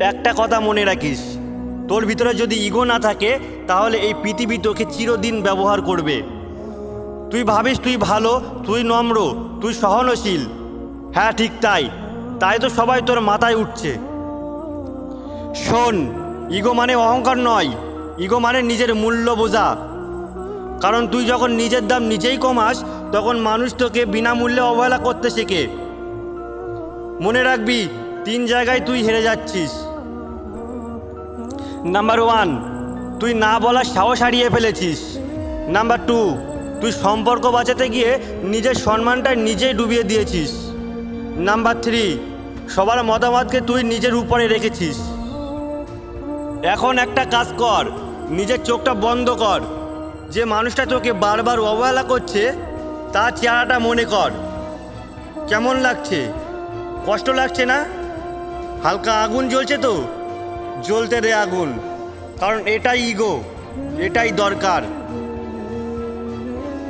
একটা কথা মনে রাখিস। তোর ভিতরে যদি ইগো না থাকে, তাহলে এই পৃথিবী তোকে চিরদিন ব্যবহার করবে। তুই ভাবিস তুই ভালো, তুই নম্র, তুই সহনশীল। হ্যাঁ ঠিক তাই। তাই তো সবাই তোর মাথায় উঠছে। শোন, ইগো মানে অহংকার নয়। ইগো মানে নিজের মূল্য বোঝা। কারণ তুই যখন নিজের দাম নিজেই কমাস, তখন মানুষ তোকে বিনামূল্যে অবহেলা করতে শেখে। মনে রাখবি, তিন জায়গায় তুই হেরে যাচ্ছিস। নাম্বার ওয়ান তুই না বলার সাহস হারিয়ে ফেলেছিস। নাম্বার টু তুই সম্পর্ক বাঁচাতে গিয়ে নিজের সম্মানটা নিজেই ডুবিয়ে দিয়েছিস। নাম্বার থ্রি সবার মতামতকে তুই নিজের উপরে রেখেছিস। এখন একটা কাজ কর, নিজের চোখটা বন্ধ কর। যে মানুষটা তোকে বারবার অবহেলা করছে, তার চেহারাটা মনে কর। কেমন লাগছে? কষ্ট লাগছে না? হালকা আগুন জ্বলছে তো? জ্বলতে দে আগুন। কারণ এটাই ইগো এটাই দরকার।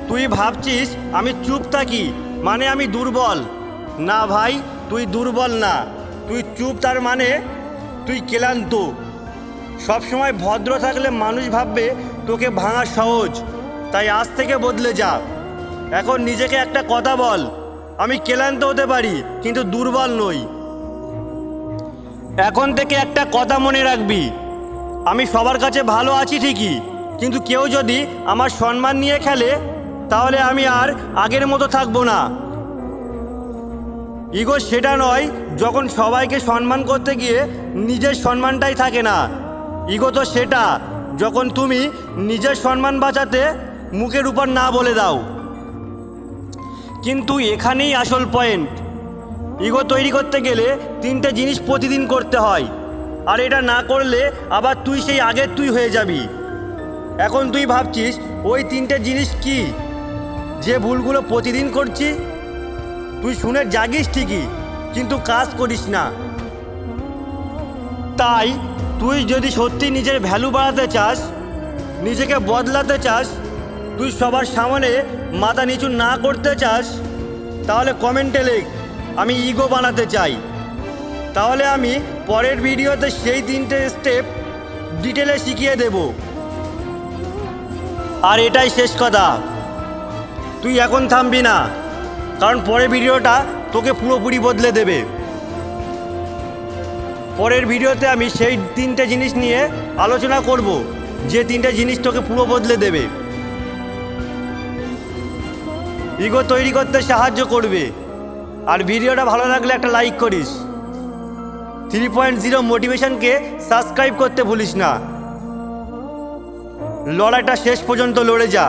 তুই ভাবছিস আমি চুপ থাকি মানে আমি দুর্বল? না ভাই, তুই দুর্বল না। তুই চুপ তার মানে তুই ক্লান্ত। সবসময় ভদ্র থাকলে মানুষ ভাববে তোকে ভাঙা সহজ। তাই আজ থেকে বদলে যা। এখন নিজেকে একটা কথা বল। আমি ক্লান্ত হতে পারি, কিন্তু দুর্বল নই। এখন থেকে একটা কথা মনে রাখবি। আমি সবার কাছে ভালো আছি ঠিকই, কিন্তু কেউ যদি আমার সম্মান নিয়ে খেলে, তাহলে আমি আর আগের মতো থাকব না। ইগো, সেটা নয়, যখন সবাইকে সম্মান করতে গিয়ে নিজের সম্মানটাই থাকে না। ইগো তো সেটা, যখন তুমি নিজের সম্মান বাঁচাতে মুখের উপর না বলে দাও। কিন্তু এখানেই আসল পয়েন্ট ইগো তৈরি করতে গেলে তিনটে জিনিস প্রতিদিন করতে হয়। আর এটা না করলে আবার তুই সেই আগের তুই হয়ে যাবি। এখন তুই ভাবছিস, ওই তিনটে জিনিস কি? যে ভুলগুলো প্রতিদিন করছি? তুই শুনে জাগিস ঠিকই, কিন্তু কাজ করিস না। তাই তুই যদি সত্যি নিজের ভ্যালু বাড়াতে চাস, নিজেকে বদলাতে চাস, তুই সবার সামনে মাথা নিচু না করতে চাস, তাহলে কমেন্টে লেখ। আমি ইগো বানাতে চাই। তাহলে আমি পরের ভিডিওতে সেই তিনটে স্টেপ ডিটেলে শিখিয়ে দেব। আর এটাই শেষ কথা। তুই এখন থামবি না, কারণ পরের ভিডিওটা তোকে পুরোপুরি বদলে দেবে। পরের ভিডিওতে আমি সেই তিনটে জিনিস নিয়ে আলোচনা করব, যে তিনটে জিনিস তোকে পুরো বদলে দেবে। ইগো তৈরি করতে সাহায্য করবে। আর ভিডিওটা ভালো লাগলে একটা লাইক করিস। থ্রি পয়েন্ট জিরো মোটিভেশনকে সাবস্ক্রাইব করতে ভুলিস না। লড়াইটা শেষ পর্যন্ত লড়ে যা।